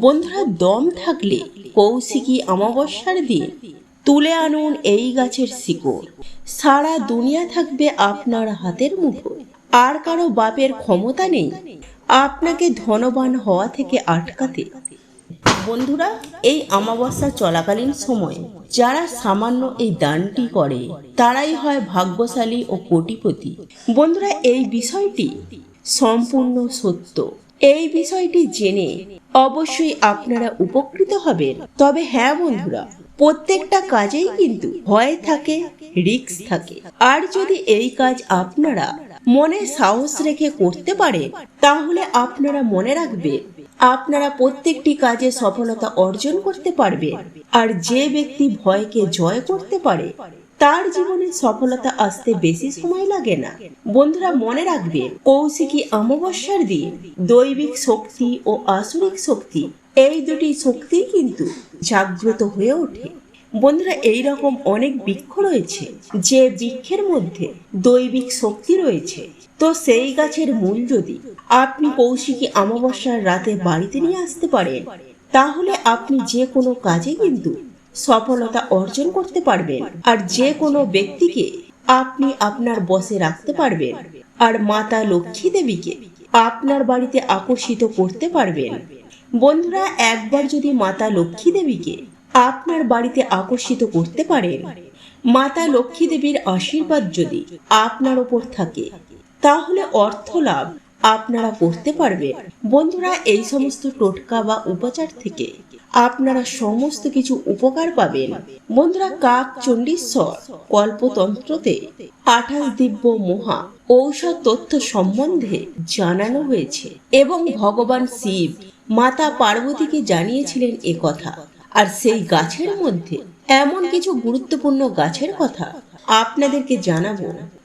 বন্ধুরা, দম থাকলে কৌশিকী অমাবস্যার দিন তুলে আনুন এই গাছের শিকড়। সারা দুনিয়া থাকবে আপনার হাতের মুঠোয়। আর কারও বাপের ক্ষমতা নেই আপনাকে ধনবান হওয়া থেকে আটকাতে। বন্ধুরা, এই অমাবস্যা চলাকালীন সময়ে যারা সামান্য এই দানটি করে, তারাই হয় ভাগ্যশালী ও কোটিপতি। বন্ধুরা, এই বিষয়টি সম্পূর্ণ সত্য। এই বিষয়টি জেনে অবশ্যই আপনারা উপকৃত হবেন। তবে হ্যাঁ বন্ধুরা, প্রত্যেকটা কাজেই কিন্তু ভয় থাকে, রিস্ক থাকে। আর যদি এই কাজ আপনারা মনে সাহস রেখে করতে পারে তাহলে আপনারা মনে রাখবে আপনারা প্রত্যেকটি কাজে সফলতা অর্জন করতে পারবেন। আর যে ব্যক্তি ভয়কে জয় করতে পারে তার জীবনে সফলতা আসতে বেশি সময় লাগে না। বন্ধুরা, মনে রাখবে, কৌশিকী অমাবস্যার দিন দৈবিক শক্তি ও আসরিক শক্তি, এই দুটি শক্তি কিন্তু জাগ্রত হয়ে ওঠে। বন্ধুরা এই রকম অনেক বৃক্ষ রয়েছে, যে বৃক্ষের মধ্যে দৈবিক শক্তি রয়েছে। তো সেই গাছের মূল যদি আপনি কৌশিকী অমাবস্যার রাতে বাড়িতে নিয়ে আসতে পারেন, তাহলে আপনি যে কোনো কাজে কিন্তু সফলতা অর্জন করতে পারবেন। আর যে কোনো ব্যক্তিকে আপনি আপনার বসে রাখতে পারবেন। আর মাতা লক্ষ্মী দেবীকে আপনার বাড়িতে আকর্ষিত করতে পারবেন। বন্ধুরা, একবার যদি মাতা লক্ষ্মী দেবীকে আপনার বাড়িতে আকর্ষিত করতে পারেন, মাতা লক্ষ্মী দেবীর আশীর্বাদ যদি আপনার ওপর থাকে, তাহলে অর্থ লাভ আপনারা করতে পারবেন বন্ধুরা, এই সমস্ত টোটকা বা উপচার থেকে আপনারা সমস্ত কিছু উপকার পাবেন। বন্ধুরা, কাক চণ্ডীশ্বর, কল্পতন্ত্রতে আঠাশ দিব্য মহা ঔষধ তথ্য সম্বন্ধে জানানো হয়েছে এবং ভগবান শিব, মাতা পার্বতীকে জানিয়েছিলেন এ কথা। আর সেই গাছের মধ্যে এমন কিছু গুরুত্বপূর্ণ গাছের কথা আপনাদেরকে জানাব,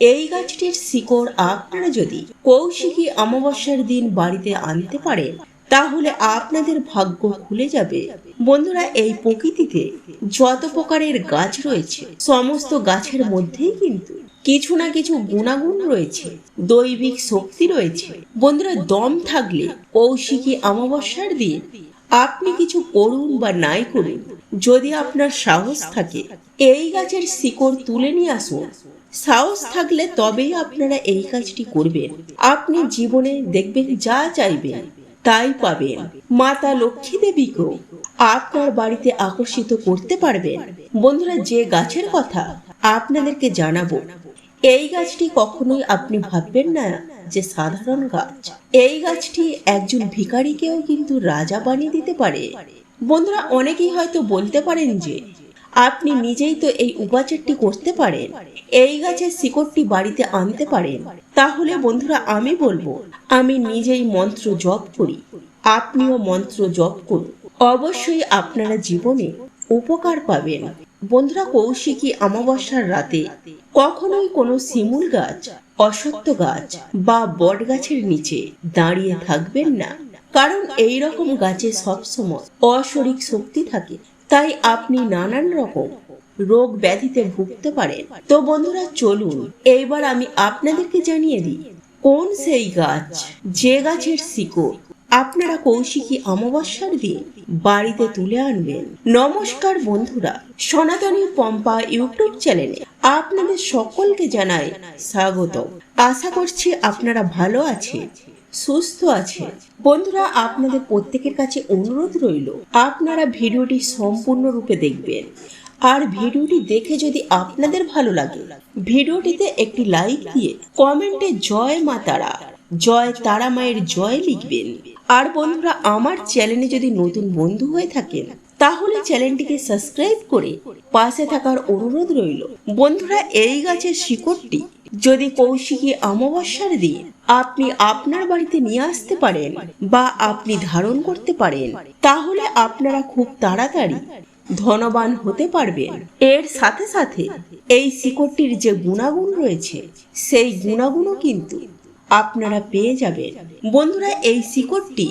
এই গাছটির শিকড় আপনারা যদি কৌশিকী অমাবস্যার দিন বাড়িতে আনতে পারেন, তাহলে আপনাদের ভাগ্য খুলে যাবে। বন্ধুরা, এই প্রকৃতিতে যত প্রকারের গাছ রয়েছে, সমস্ত গাছের মধ্যেই কিন্তু কিছু না কিছু গুণাগুণ রয়েছে, দৈবিক শক্তি রয়েছে। বন্ধুরা, দম থাকলে কৌশিকী অমাবস্যার দিন আপনি কিছু করুন বা নাই করুন যদি আপনার সাহস থাকে, এই গাছের শিকড় তুলে নিয়ে আসুন। সাহস থাকলে তবেই আপনারা এই কাজটি করবেন। আপনি জীবনে দেখবেন যা চাইবেন, তাই পাবেন। মাতা লক্ষ্মী দেবীকেও আপনার বাড়িতে আকর্ষিত করতে পারবেন। বন্ধুরা, যে গাছের কথা আপনাদেরকে জানাব, এই গাছটি কখনোই আপনি ভাববেন না যে সাধারণ গাছ। এই গাছটি একজন ভিখারিকেও কিন্তু রাজা বানিয়ে দিতে পারে। বন্ধুরা, অনেকেই হয়তো বলতে পারেন যে আপনি নিজেই তো এই উপাচারটি করতে পারেন, এই গাছের শিকড়টি বাড়িতে আনতে পারেন। তাহলে বন্ধুরা, আমি বলব, আমি নিজেই মন্ত্র জপ করি, আপনিও মন্ত্র জপ করুন। অবশ্যই আপনারা জীবনে উপকার পাবেন। বন্ধুরা, কৌশিকী অমাবস্যার রাতে কখনোই কোনো শিমুল গাছ অসত্য গাছ বা বট গাছের নিচে দাঁড়িয়ে থাকবেন না। কারণ এই রকম গাছে সবসময় অশরিক শক্তি থাকে, তাই আপনি নানান রকম রোগ ব্যাধিতে ভুগতে পারেন। তো বন্ধুরা, চলুন, এইবার আমি আপনাদেরকে জানিয়ে দিই, কোন সেই গাছ? যে গাছের শিকড়। আপনারা কৌশিকী অমাবস্যার দিন বাড়িতে তুলে আনবেন। নমস্কার বন্ধুরা, সনাতনী পম্পা ইউটিউব চ্যানেলে আপনাদের সকলকে জানাই স্বাগত আশা করছি আপনারা ভালো আছেন। সুস্থ আছে। বন্ধুরা, আপনাদের প্রত্যেকের কাছে অনুরোধ রইল, আপনারা ভিডিওটি সম্পূর্ণরূপে দেখবেন। আর ভিডিওটি দেখে যদি আপনাদের ভালো লাগে, ভিডিওটিতে একটি লাইক দিয়ে কমেন্টে জয় মা তারা, জয় তারা মায়ের জয় লিখবেন। আর বন্ধুরা, আমার চ্যানেলে যদি নতুন বন্ধু হয়ে থাকেন, তাহলে চ্যানেলটিকে সাবস্ক্রাইব করে পাশে থাকার অনুরোধ রইল। বন্ধুরা, এই গাছের শিকড়টি যদি কৌশিকী অমাবস্যার দিন আপনি আপনার বাড়িতে নিয়ে আসতে পারেন বা আপনি ধারণ করতে পারেন, তাহলে আপনারা খুব তাড়াতাড়ি ধনবান হতে পারবেন। এর সাথে সাথে এই শিকড়টির যে গুণাগুণ রয়েছে, সেই গুণাগুণও কিন্তু আপনারা পেয়ে যাবেন। বন্ধুরা, এই শিকড়টি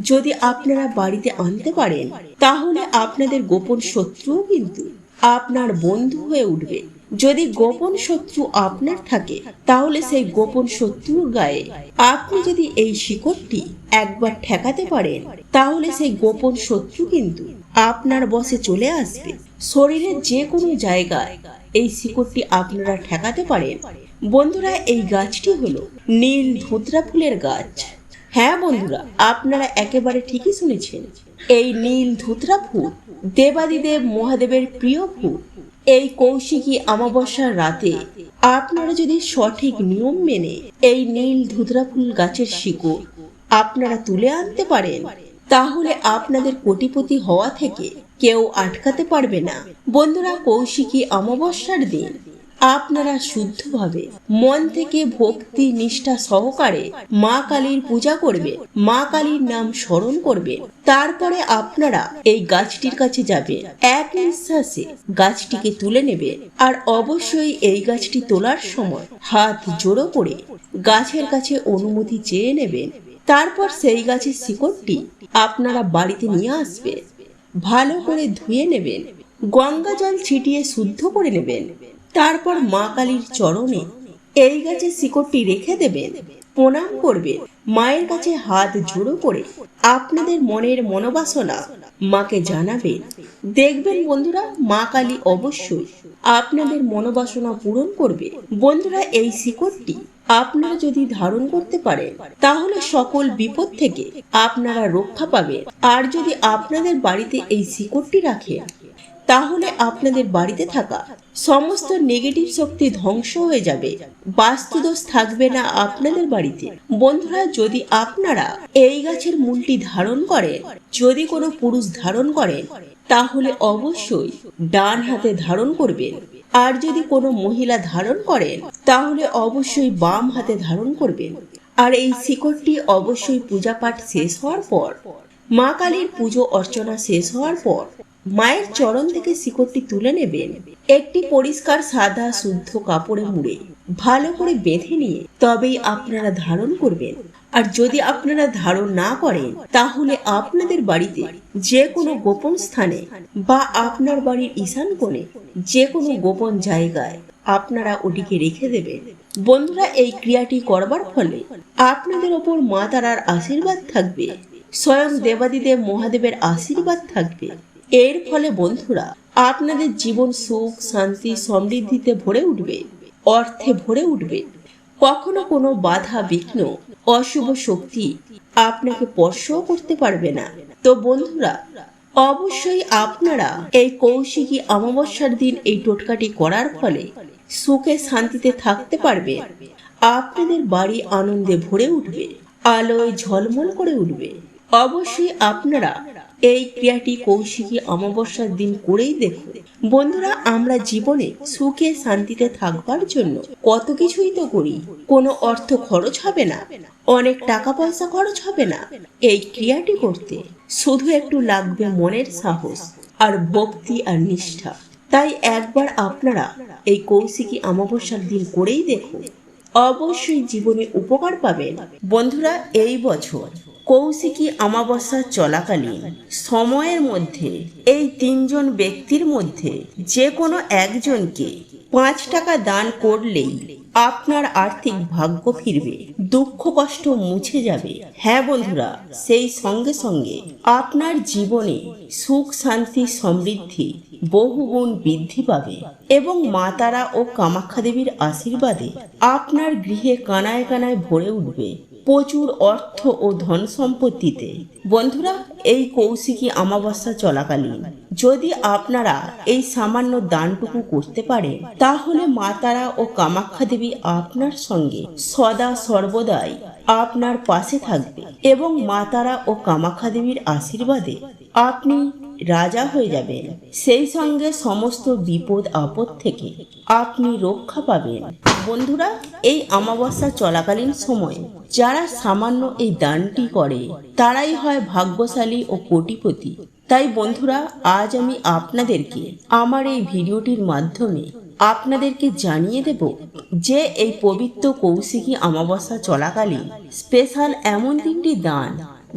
যদি আপনারা বাড়িতে আনতে পারেন, তাহলে আপনাদের গোপন শত্রুও কিন্তু আপনার বন্ধু হয়ে উঠবে। যদি গোপন শত্রু আপনার থাকে, তাহলে সেই গোপন শত্রুর গায়ে আপনি যদি এই শিকড়টি একবার ঠেকাতে পারেন, তাহলে সেই গোপন শত্রু কিন্তু আপনার বসে চলে আসবে। শরীরের যে কোনো জায়গায় এই শিকড়টি আপনারা ঠেকাতে পারেন। বন্ধুরা, এই গাছটি হলো নীল ধুতরা ফুলের গাছ। হ্যাঁ বন্ধুরা, আপনারা একেবারে ঠিকই শুনেছেন। এই নীল ধুতরা ফুল দেবাদিদেব মহাদেবের প্রিয় ফুল। এই কৌশিকী অমাবস্যার রাতে আপনারা যদি সঠিক নিয়ম মেনে এই নীল ধুতরা ফুল গাছের শিকড় আপনারা তুলে আনতে পারেন, তাহলে আপনাদের কোটিপতি হওয়া থেকে কেউ আটকাতে পারবে না। বন্ধুরা, কৌশিকী অমাবস্যার দিন আপনারা শুদ্ধভাবে মন থেকে ভক্তি নিষ্ঠা সহকারে মা কালীর পূজা করবে, মা কালীর নাম স্মরণ করবে। তারপরে আপনারা এই গাছটির কাছে যাবে। এক নিঃশ্বাসে গাছটিকে তুলে নেবে আর অবশ্যই এই গাছটি তোলার সময় হাত জোড়ো করে গাছের কাছে অনুমতি চেয়ে নেবেন। তারপর সেই গাছের শিকড়টি আপনারা বাড়িতে নিয়ে আসবে। ভালো করে ধুয়ে নেবেন। গঙ্গা জল ছিটিয়ে শুদ্ধ করে নেবেন। তারপর মা কালীর চরণে এই গাছের শিকড়টি রেখে দেবেন প্রণাম করবেন মায়ের কাছে হাত জোড়ো করে আপনাদের মনের মনোবাসনা মাকে জানাবেন দেখবেন বন্ধুরা, মা কালী অবশ্যই আপনাদের মনোবাসনা পূরণ করবে। বন্ধুরা, এই শিকড়টি আপনারা যদি ধারণ করতে পারেন, তাহলে সকল বিপদ থেকে আপনারা রক্ষা পাবেন। আর যদি আপনাদের বাড়িতে এই শিকড়টি রাখেন তাহলে আপনাদের বাড়িতে থাকা সমস্ত নেগেটিভ শক্তি ধ্বংস হয়ে যাবে। বাস্তুদোষ থাকবে না আপনাদের বাড়িতে। বন্ধুরা, যদি আপনারা এই গাছের মূলটি ধারণ করেন, যদি কোনো পুরুষ ধারণ করেন, তাহলে অবশ্যই ডান হাতে ধারণ করবেন। আর যদি কোনো মহিলা ধারণ করেন, তাহলে অবশ্যই বাম হাতে ধারণ করবেন। আর এই শিকড়টি অবশ্যই পূজা পাঠ শেষ হওয়ার পর, মা কালীর পুজো অর্চনা শেষ হওয়ার পর মায়ের চরণ থেকে শিকড়টি তুলে নেবেন। একটি পরিষ্কার সাদা শুদ্ধ কাপড়ে মুড়ে ভালো করে বেঁধে নিয়ে তবেই আপনারা ধারণ করবেন। আর যদি আপনারা ধারণ না করেন, তাহলে আপনাদের বাড়িতে যে কোনো গোপন স্থানে বা আপনার বাড়ির ঈশান কোণে যে কোনো গোপন জায়গায় আপনারা ওটিকে রেখে দেবেন। বন্ধুরা, এই ক্রিয়াটি করবার ফলে আপনাদের ওপর মা তারার আশীর্বাদ থাকবে। স্বয়ং দেবাদিদেব মহাদেবের আশীর্বাদ থাকবে। এর ফলে বন্ধুরা, আপনাদের জীবন সুখ, শান্তি, সমৃদ্ধিতে ভরে উঠবে, অর্থে ভরে উঠবে। কখনো কোনো বাধা, বিঘ্ন, অশুভ শক্তি আপনাকে স্পর্শও করতে পারবে না। তো বন্ধুরা, অবশ্যই আপনারা এই কৌশিকী অমাবস্যার দিন এই টোটকাটি করার ফলে সুখে শান্তিতে থাকতে পারবে। আপনাদের বাড়ি আনন্দে ভরে উঠবে, আলোয় ঝলমল করে উঠবে। অবশ্যই আপনারা এই ক্রিয়াটি কৌশিকী অমাবস্যার দিন করেই দেখুন বন্ধুরা, আমরা জীবনে সুখে শান্তিতে থাকবার জন্য কত কিছুই তো করি। কোনো অর্থ খরচ হবে না, অনেক টাকা পয়সা খরচ হবে না। এই ক্রিয়াটি করতে শুধু একটু লাগবে মনের সাহস আর ভক্তি আর নিষ্ঠা। তাই একবার আপনারা এই কৌশিকী অমাবস্যার দিন করেই দেখুন। অবশ্যই জীবনে উপকার পাবেন। বন্ধুরা, এই বছর কৌশিকী অমাবস্যা চলাকালীন সময়ের মধ্যে, এই তিনজন ব্যক্তির মধ্যে যে কোনো একজনকে পাঁচ টাকা দান করলেই আপনার আর্থিক ভাগ্য ফিরবে। দুঃখ কষ্ট মুছে যাবে। হ্যাঁ বন্ধুরা, সেই সঙ্গে সঙ্গে আপনার জীবনে সুখ, শান্তি, সমৃদ্ধি বহুগুণ বৃদ্ধি পাবে এবং মা তারা ও কামাখ্যা দেবীর আশীর্বাদে আপনার গৃহে কানায় কানায় ভরে উঠবে। প্রচুর অর্থ ও ধন সম্পত্তিতে। বন্ধুরা, এই কৌশিকী অমাবস্যা চলাকালীন। যদি আপনারা এই সামান্য দানটুকু করতে পারেন, তাহলে মা তারা ও কামাখ্যা দেবী আপনার সঙ্গে সদা সর্বদাই আপনার পাশে থাকবে এবং মা তারা ও কামাখ্যা দেবীর আশীর্বাদে আপনি রাজা হয়ে যাবেন। সেই সঙ্গে সমস্ত বিপদ আপদ থেকে আপনি রক্ষা পাবেন। বন্ধুরা, এই অমাবস্যা চলাকালীন সময়ে যারা সামান্য এই দানটি করে, তারাই হয় ভাগ্যশালী ও কোটিপতি। তাই বন্ধুরা, আজ আমি আপনাদেরকে আমার এই ভিডিওটির মাধ্যমে আপনাদেরকে জানিয়ে দেব যে এই পবিত্র কৌশিকী অমাবস্যা চলাকালীন স্পেশাল এমন তিনটি দান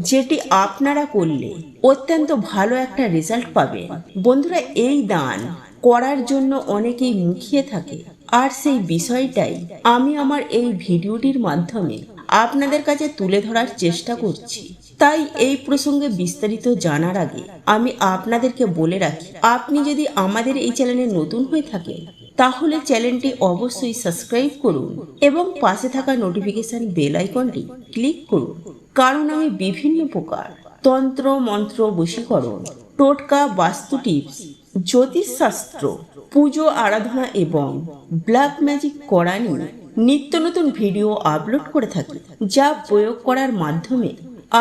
যেটি আপনারা করলে অত্যন্ত ভালো একটা রেজাল্ট পাবেন। বন্ধুরা, এই দান করার জন্য অনেকেই মুখিয়ে থাকে। আর সেই বিষয়টাই আমি আমার এই ভিডিওটির মাধ্যমে আপনাদের কাছে তুলে ধরার চেষ্টা করছি। তাই এই প্রসঙ্গে বিস্তারিত জানার আগে আমি আপনাদেরকে বলে রাখি, আপনি যদি আমাদের এই চ্যানেলে নতুন হয়ে থাকেন, তাহলে চ্যানেলটি অবশ্যই সাবস্ক্রাইব করুন এবং পাশে থাকা নোটিফিকেশন বেল আইকনটি ক্লিক করুন। কারণ আমি বিভিন্ন প্রকার তন্ত্র, মন্ত্র, বশীকরণ, টোটকা, বাস্তু টিপস, জ্যোতিষশাস্ত্র পুজো, আরাধনা এবং ব্ল্যাক ম্যাজিক করা নিয়ে নিত্য নতুন ভিডিও আপলোড করে থাকি, যা প্রয়োগ করার মাধ্যমে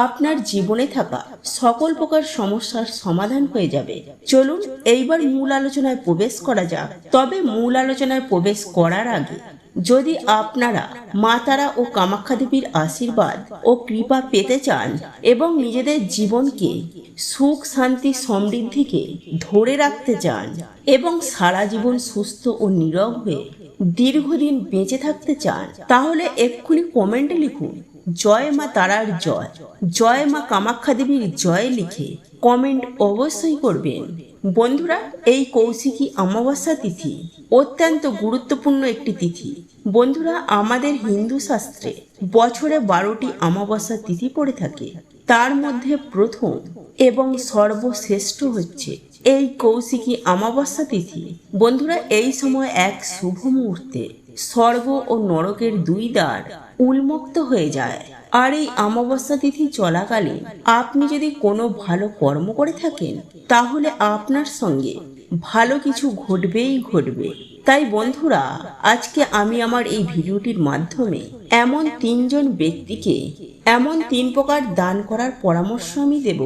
আপনার জীবনে থাকা সকল প্রকার সমস্যার সমাধান হয়ে যাবে। চলুন, এইবার মূল আলোচনায় প্রবেশ করা যাক। তবে মূল আলোচনায় প্রবেশ করার আগে যদি আপনারা মা তারা ও কামাখ্যা দেবীর আশীর্বাদ ও কৃপা পেতে চান এবং নিজেদের জীবনকে সুখ, শান্তি, সমৃদ্ধিকে ধরে রাখতে চান এবং সারা জীবন সুস্থ ও নীরব হয়ে দীর্ঘদিন বেঁচে থাকতে চান, তাহলে এক্ষুনি কমেন্টে লিখুন, জয় মা তারার জয় জয় মা কামাখ্যা দেবীর জয় লিখে কমেন্ট অবশ্যই করবেন। বন্ধুরা, এই কৌশিকী অমাবস্যা তিথি অত্যন্ত গুরুত্বপূর্ণ একটি তিথি। বন্ধুরা, আমাদের হিন্দু শাস্ত্রে বছরে বারোটি অমাবস্যা তিথি পড়ে থাকে। তার মধ্যে প্রথম এবং সর্বশ্রেষ্ঠ হচ্ছে এই কৌশিকী অমাবস্যা তিথি। বন্ধুরা, এই সময় এক শুভ মুহূর্তে স্বর্গ ও নরকের দুই দ্বার উন্মুক্ত হয়ে যায়। আর এই অমাবস্যা তিথি চলাকালে আপনি যদি কোনো ভালো কর্ম করে থাকেন, তাহলে আপনার সঙ্গে ভালো কিছু ঘটবেই ঘটবে। তাই বন্ধুরা, আজকে আমি আমার এই ভিডিওটির মাধ্যমে এমন তিনজন ব্যক্তিকে এমন তিন প্রকার দান করার পরামর্শ আমি দেব।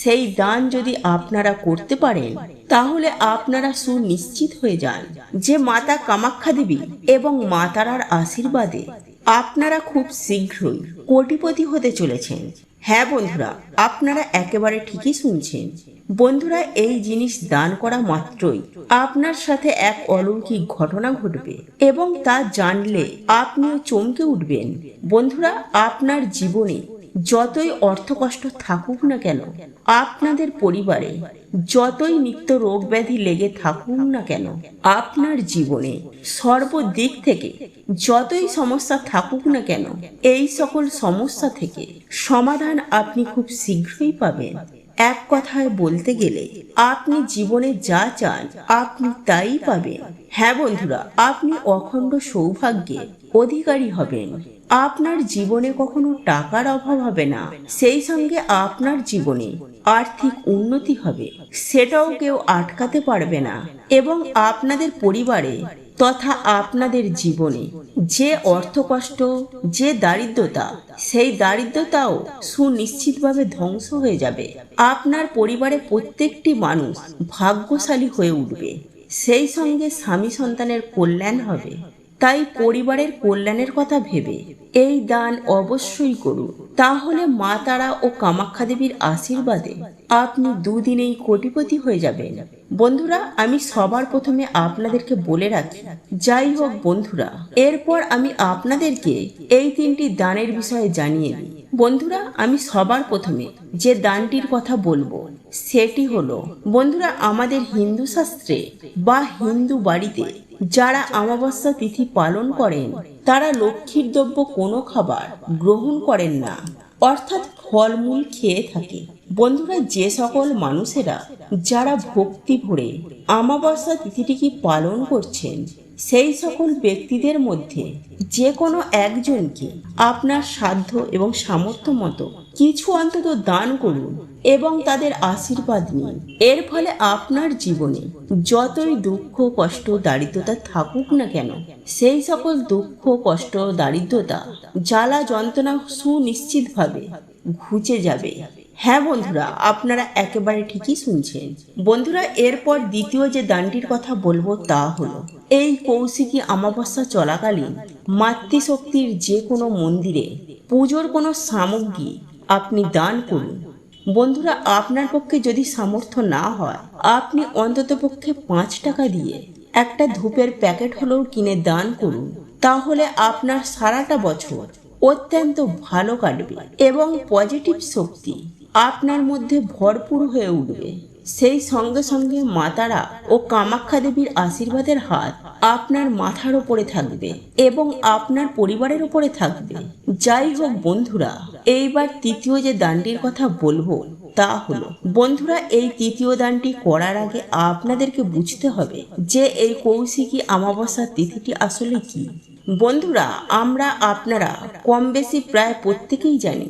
সেই দান যদি আপনারা করতে পারেন, তাহলে আপনারা সুনিশ্চিত হয়ে যান যে মাতা কামাখ্যা দেবী এবং মাতারার আশীর্বাদে আপনারা খুব শীঘ্রই কোটিপতি হতে চলেছেন। হ্যাঁ বন্ধুরা, আপনারা একেবারে ঠিকই শুনছেন। বন্ধুরা, এই জিনিস দান করা মাত্রই আপনার সাথে এক অলৌকিক ঘটনা ঘটবে এবং তা জানলে আপনিও চমকে উঠবেন। বন্ধুরা, আপনার জীবনে যতই অর্থকষ্ট থাকুক না কেন, আপনাদের পরিবারে যতই নিত্য রোগ ব্যাধি লেগে থাকুক না কেন, আপনার জীবনে সর্বদিক থেকে যতই সমস্যা থাকুক না কেন, এই সকল সমস্যা থেকে সমাধান আপনি খুব শীঘ্রই পাবেন। এক কথায় বলতে গেলে, আপনি জীবনে যা চান, আপনি তাই পাবেন। হ্যাঁ বন্ধুরা, আপনি অখণ্ড সৌভাগ্যের অধিকারী হবেন। আপনার জীবনে কখনো টাকার অভাব হবে না। সেই সঙ্গে আপনার জীবনে আর্থিক উন্নতি হবে। সেটাও কেউ আটকাতে পারবে না। এবং আপনাদের পরিবারে তথা আপনাদের জীবনে যে অর্থকষ্ট, যে দারিদ্রতা, সেই দারিদ্রতাও সুনিশ্চিতভাবে ধ্বংস হয়ে যাবে। আপনার পরিবারে প্রত্যেকটি মানুষ ভাগ্যশালী হয়ে উঠবে। সেই সঙ্গে স্বামী সন্তানের কল্যাণ হবে। তাই পরিবারের কল্যাণের কথা ভেবে এই দান অবশ্যই করুন। তাহলে মা তারা ও কামাখ্যা দেবীর আশীর্বাদে আপনি দুদিনেই কোটিপতি হয়ে যাবেন। বন্ধুরা, আমি সবার প্রথমে আপনাদেরকে বলে রাখি, যাই হোক বন্ধুরা, এরপর আমি আপনাদেরকে এই তিনটি দানের বিষয়ে জানিয়ে দিই। বন্ধুরা, আমি সবার প্রথমে যে দানটির কথা বলব, সেটি হলো, বন্ধুরা, আমাদের হিন্দু শাস্ত্রে বা হিন্দু বাড়িতে যারা অমাবস্যা তিথি পালন করেন, তারা লক্ষ্মীর দ্রব্য কোনো খাবার গ্রহণ করেন না। অর্থাৎ ফলমূল খেয়ে থাকে। বন্ধুরা, যে সকল মানুষেরা যারা ভক্তি ভরে অমাবস্যা তিথিটিকে পালন করছেন, সেই সকল ব্যক্তিদের মধ্যে যে কোনো একজনকে আপনার সাধ্য এবং সামর্থ্য মতো কিছু অন্তত দান করুন এবং তাদের আশীর্বাদ নিন। এর ফলে আপনার জীবনে যতই দুঃখ, কষ্ট, দারিদ্রতা থাকুক না কেন, সেই সকল দুঃখ, কষ্ট, দারিদ্রতা, জ্বালা, যন্ত্রণা সুনিশ্চিতভাবে ঘুচে যাবে। হ্যাঁ বন্ধুরা, আপনারা একেবারে ঠিকই শুনছেন। বন্ধুরা, এরপর দ্বিতীয় যে দানটির কথা বলব তা হলো, এই কৌশিকী অমাবস্যা চলাকালীন মাতৃশক্তির যে কোনো মন্দিরে পুজোর কোনো সামগ্রী আপনি দান করুন। বন্ধুরা, আপনার পক্ষে যদি সামর্থ্য না হয়, আপনি অন্তত পক্ষে পাঁচ টাকা দিয়ে একটা ধূপের প্যাকেট হলেও কিনে দান করুন। তাহলে আপনার সারাটা বছর অত্যন্ত ভালো কাটবে এবং পজিটিভ শক্তি আপনার মধ্যে ভরপুর হয়ে উঠবে। সেই সঙ্গে সঙ্গে মাতারা ও কামাখ্যা দেবীর আশীর্বাদের হাত আপনার মাথার ওপরে থাকবে এবং আপনার পরিবারের ওপরে থাকবে। যাই হোক বন্ধুরা, এইবার তৃতীয় যে দানটির কথা বলব তা হলো, বন্ধুরা, এই তৃতীয় দানটি করার আগে আপনাদেরকে বুঝতে হবে যে এই কৌশিকী অমাবস্যার তিথিটি আসলে কি। বন্ধুরা, আমরা আপনারা কম বেশি প্রায় প্রত্যেকেই জানি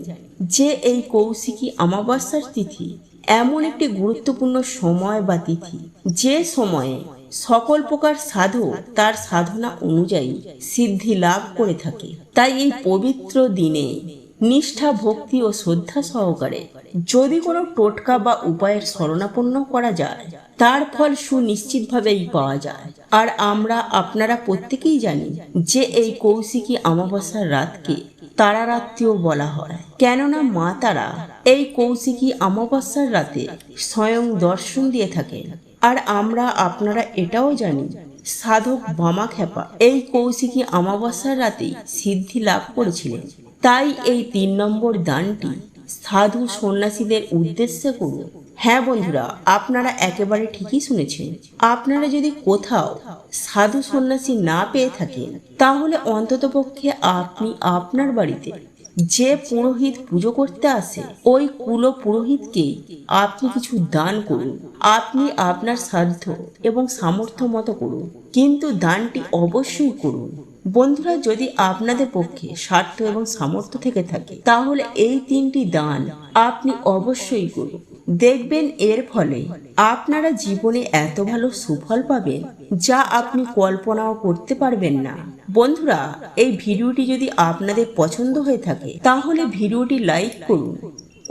যে এই কৌশিকী অমাবস্যার তিথি এমন একটি গুরুত্বপূর্ণ সময় বা তিথি। যে সময়ে সকল প্রকার সাধু তার সাধনা অনুযায়ী সিদ্ধি লাভ করে থাকে। তাই এই পবিত্র দিনে নিষ্ঠা, ভক্তি ও শ্রদ্ধা সহকারে যদি কোনো টোটকা বা উপায়ের শরণাপন্ন করা যায়, তার ফল সুনিশ্চিতভাবেই পাওয়া যায়। আর আমরা আপনারা প্রত্যেকেই জানি যে এই কৌশিকী অমাবস্যার রাতকে তারারাত্রিও বলা হয়। কেননা মা তারা এই কৌশিকী অমাবস্যার রাতে স্বয়ং দর্শন দিয়ে থাকেন। আর আমরা, আপনারা এটাও জানি, সাধক বামা খেপা এই কৌশিকী অমাবস্যার রাতেই সিদ্ধি লাভ করেছিলেন। তাই এই তিন নম্বর দানটি সাধু সন্ন্যাসীদের উদ্দেশ্যে করুন। হ্যাঁ বন্ধুরা, আপনারা একেবারে ঠিকই শুনেছেন। আপনারা যদি কোথাও সাধু সন্ন্যাসী না পেয়ে থাকেন, তাহলে অন্ততপক্ষে আপনি আপনার বাড়িতে যে পুরোহিত পুজো করতে আসে, ওই কুলো পুরোহিতকেই আপনি কিছু দান করুন। আপনি আপনার সাধ্য এবং সামর্থ্য মতো করুন। কিন্তু দানটি অবশ্যই করুন। বন্ধুরা, যদি আপনাদের পক্ষে স্বার্থ এবং সামর্থ্য থেকে থাকে, তাহলে এই তিনটি দান আপনি অবশ্যই করুন। দেখবেন এর ফলে আপনারা জীবনে এত ভালো সুফল পাবেন যা আপনি কল্পনাও করতে পারবেন না। বন্ধুরা, এই ভিডিওটি যদি আপনাদের পছন্দ হয়ে থাকে, তাহলে ভিডিওটি লাইক করুন